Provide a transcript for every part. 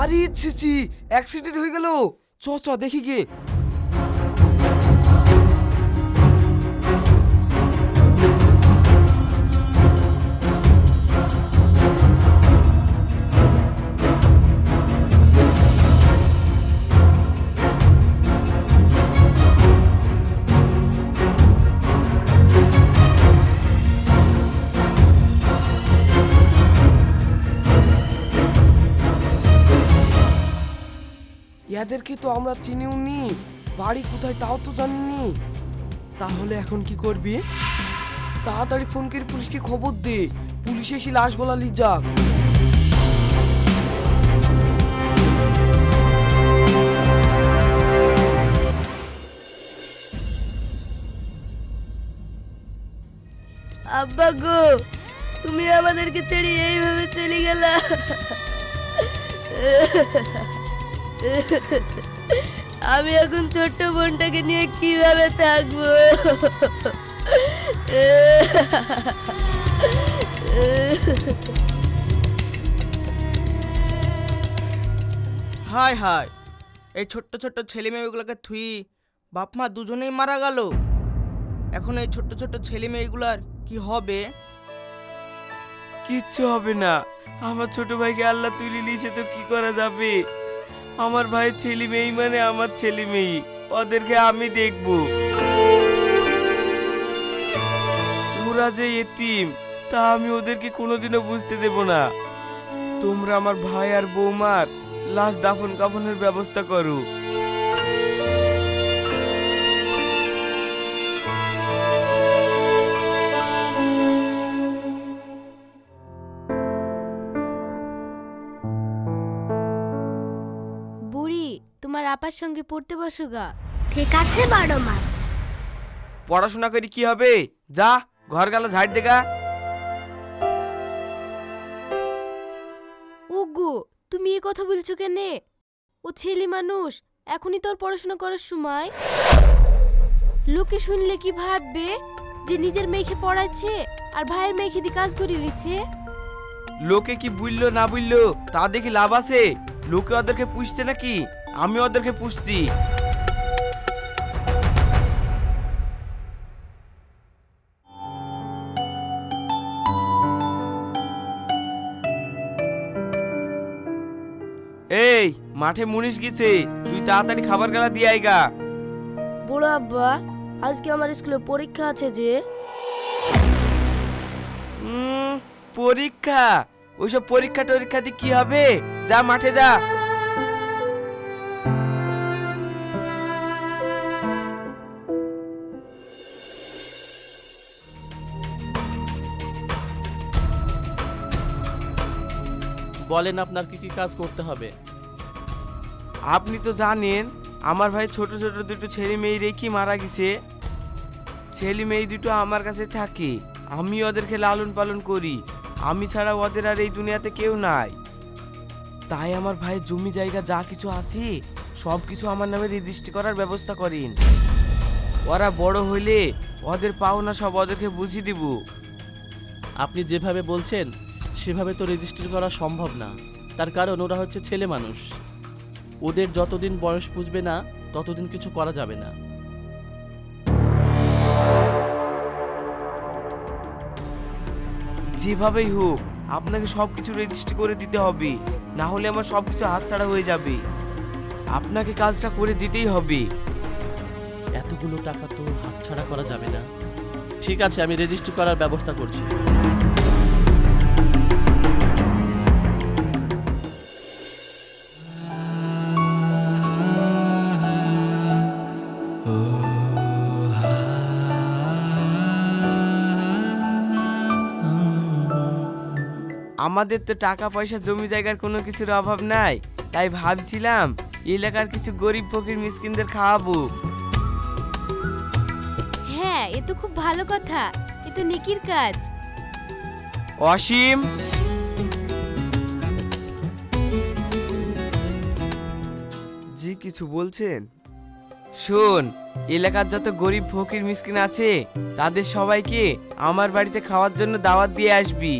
আরে ছি ছি অ্যাক্সিডেন্ট হয়ে গেল। চ চ দেখি গে ইয়াদেরকে তো আমরা চিনিও নি বাড়ি কোথায় তাও তো জানিনি। তাহলে এখন কি করবি? তাড়াতাড়ি ফোন করে পুলিশকে খবর দে। পুলিশ এসে লাশ গলা লি যাক। আব্বা গো, তুমি আমাদেরকে ছেড়ে এইভাবে চলে গেলা। আমি এখন ছোট্ট বোনটাকে নিয়ে কীভাবে থাকব? হায় হায় এই ছোট্ট ছোট্ট ছেলে মেয়েগুলোকে থুই বাপ মা দুজনেই মারা গেল। এখন এই ছোট্ট ছোট্ট ছেলে মেয়েগুলার কি হবে? কিচ্ছু হবে না। আমার ছোট ভাইকে আল্লাহ তুলে নিয়েছে তো কি করা যাবে? আমার ভাই ছেলে মেয়ে মানে আমার ছেলে মেয়ে। ওদেরকে আমি দেখব। ওরা যে এতিম, তা আমি ওদেরকে কোনোদিনও বুঝতে দেব না। তোমরা আমার ভাই আর বৌমার লাশ দাফন কাফনের ব্যবস্থা করো। আপার সঙ্গে পড়তে বসো গা। ঠিক আছে বড় মা। পড়াশোনা করি কি হবে? যা ঘর গেল ঝাড় দেখা ওগো তুমি এই কথা বলছো কেনে? ও ছেলে মানুষ এখনই তোর পড়াশোনা করার সময়। লোকে শুনলে কি ভাববে যে নিজের মেয়েকে পড়াচ্ছে আর ভাইয়ের মেয়েকে দিয়ে কাজ করে নিচ্ছে? লোকে কি বুঝলো না বুঝলো তা দেখি লাভ আছে? লোকে ওদেরকে পুষছে নাকি? আমি ওদেরকে পুষছি। এই মাঠে মুনিশ গেছে। তুই তাড়াতাড়ি খাবার গেলা দিয়ে আইগা। বড় আব্বা আজকে আমার স্কুলে পরীক্ষা আছে যে। উম, পরীক্ষা? ওইসব পরীক্ষা টরীক্ষা দিয়ে কি হবে? যা মাঠে যা। বলেন আপনার কি কি কাজ করতে হবে? আপনি তো জানেন আমার ভাই ছোট ছোট দুটো ছেলে মেয়ে রেখে মারা গেছে। ছেলে মেয়ে দুটো আমার কাছে থাকে আমি ওদেরকে লালন পালন করি। আমি ছাড়া ওদের আর এই দুনিয়াতে কেউ নাই। তাই আমার ভাইয়ের জমি জায়গা যা কিছু আছে সব কিছু আমার নামে রেজিস্ট্রি করার ব্যবস্থা করেন। ওরা বড় হইলে ওদের পাওনা সব ওদেরকে বুঝিয়ে দিব। আপনি যেভাবে বলছেন সেভাবে তো রেজিস্টার করা সম্ভব না। তার কারণ ওরা হচ্ছে ছেলে মানুষ। ওদের যতদিন বয়স পুষবে না ততদিন কিছু করা যাবে না। যেভাবেই হোক আপনাকে সব কিছু রেজিস্ট্রি করে দিতে হবে। না হলে আমার সব কিছু হাতছাড়া হয়ে যাবে। আপনাকে কাজটা করে দিতেই হবে। এতগুলো টাকা তো হাতছাড়া করা যাবে না। ঠিক আছে আমি রেজিস্ট্রি করার ব্যবস্থা করছি। আমাদের তো টাকা পয়সা জমি জায়গার কোনো কিছুর অভাব নাই। তাই ভাবছিলাম এলাকার কিছু গরিব ফকির মিসকিনদের খাওয়াবো। হ্যাঁ এ তো খুব ভালো কথা। এ তো নিকির কাজ। অসীম! জি কিছু বলছেন? শোন এলাকার যত গরিব ফকির মিসকিন আছে তাদের সবাইকে আমার বাড়িতে খাওয়ার জন্য দাওয়াত দিয়ে আসবি।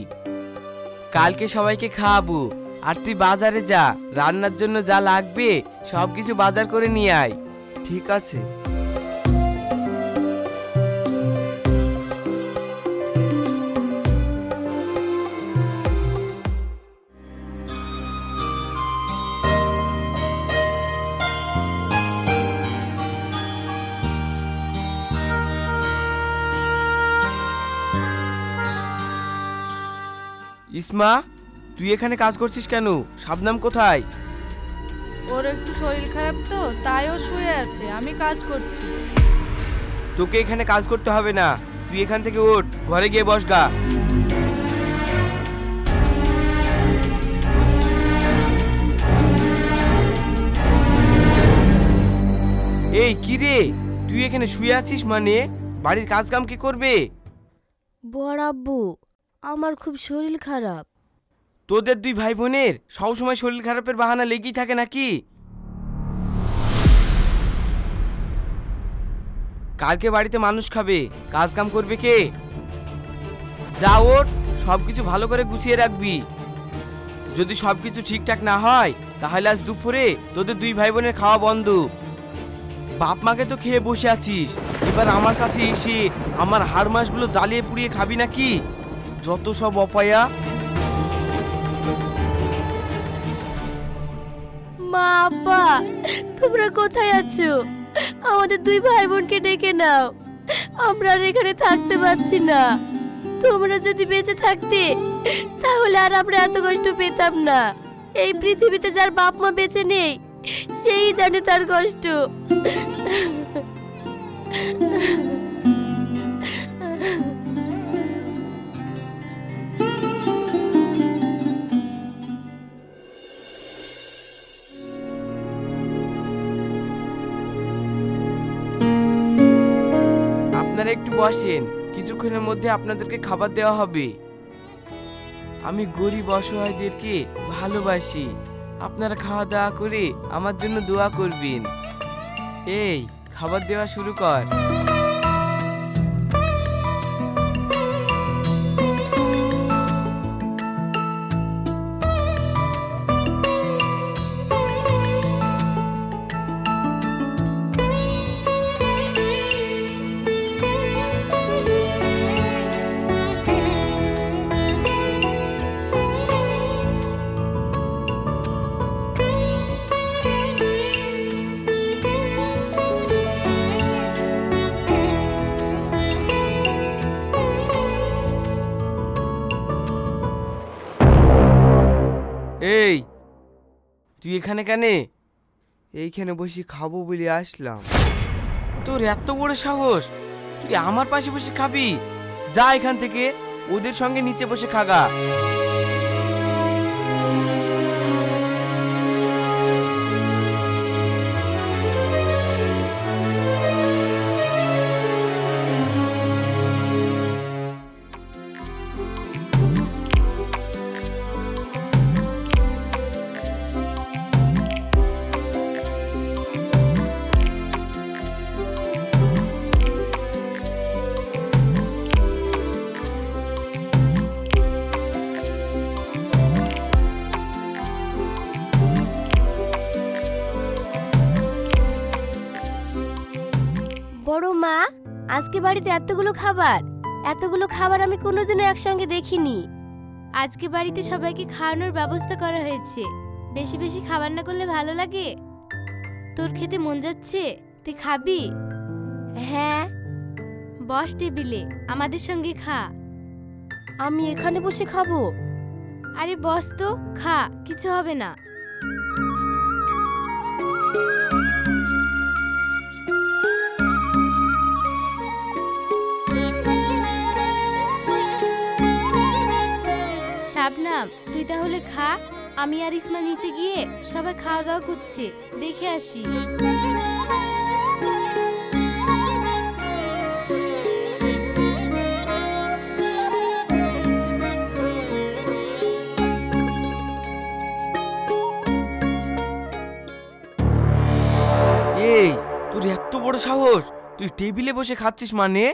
কালকে সবাইকে খাওয়াবো। আর তুই বাজারে যা, রান্নার জন্য যা লাগবে সব কিছু বাজার করে নিয়ে আয়। ঠিক আছে। ইসমা তুই এখানে কাজ করছিস কেন? শাবনাম কোথায়? ওর একটু শরীর খারাপ তো তাই ও শুয়ে আছে আমি কাজ করছি। তোকে এখানে কাজ করতে হবে না তুই এখান থেকে ওঠ ঘরে গিয়ে বস গা। এই কি রে? তুই এখানে শুয়ে আছিস মানে? বাড়ির কাজ কাম কি করবে? বড় আব্বু আমার খুব শরীর খারাপ। তোদের দুই ভাই বোনের সবসময় শরীর খারাপের বাহানা লেগেই থাকে নাকি? কালকে বাড়িতে মানুষ খাবে কাজ কাম করবে কে? যা ওর সব কিছু ভালো করে গুছিয়ে রাখবি। যদি সব কিছু ঠিকঠাক না হয়, তাহলে আজ দুপুরে তোদের দুই ভাই বোনের খাওয়া বন্ধ। বাপ মাকে তো খেয়ে বসে আছিস, এবার আমার কাছে এসে আমার হাড় মাসগুলো জ্বালিয়ে পুড়িয়ে খাবি নাকি? যত সব অপায়া। মা আব্বা তোমরা কোথায় আছো? আমাদের দুই ভাই বোনকে ডেকে নাও। আমরা আর এখানে থাকতে পারছি না। তোমরা যদি বেঁচে থাকতে, তাহলে আর আমরা এত কষ্ট পেতাম না। এই পৃথিবীতে যার বাপ মা বেঁচে নেই, সেই জানে তার কষ্ট। বসেন কিছুক্ষণের মধ্যে আপনাদেরকে খাবার দেওয়া হবে। আমি গরিব অসহায়দেরকে ভালোবাসি। আপনারা খাওয়া দাওয়া করে আমার জন্য দোয়া করবেন। এই, খাবার দেওয়া শুরু কর। তুই এখানে কেন? এইখানে বসে খাব বলে আসলাম। তোর এত বড় সাহস! তুই আমার পাশে বসে খাবি? যা এখান থেকে, ওদের সঙ্গে নিচে বসে খাগা। আজকে বাড়িতে এতগুলো খাবার। এতগুলো খাবার আমি কোনোদিনও একসঙ্গে দেখিনি। আজকে বাড়িতে সবাইকে খাওয়ানোর ব্যবস্থা করা হয়েছে। বেশি বেশি খাবার না করলে ভালো লাগে? তোর খেতে মন যাচ্ছে? তুই খাবি? হ্যাঁ। বস টেবিলে, আমাদের সঙ্গে খা। আমি এখানে বসে খাব। আরে বস তো, খা, কিছু হবে না। শাবনাম তুই তাহলে খা। আমি আর ইসমা নিচে গিয়ে সবাই খাওয়া দাওয়া করছে। দেখে আসি। এই, তোর এত বড় সাহস? তুই টেবিলে বসে খাচ্ছিস মানে?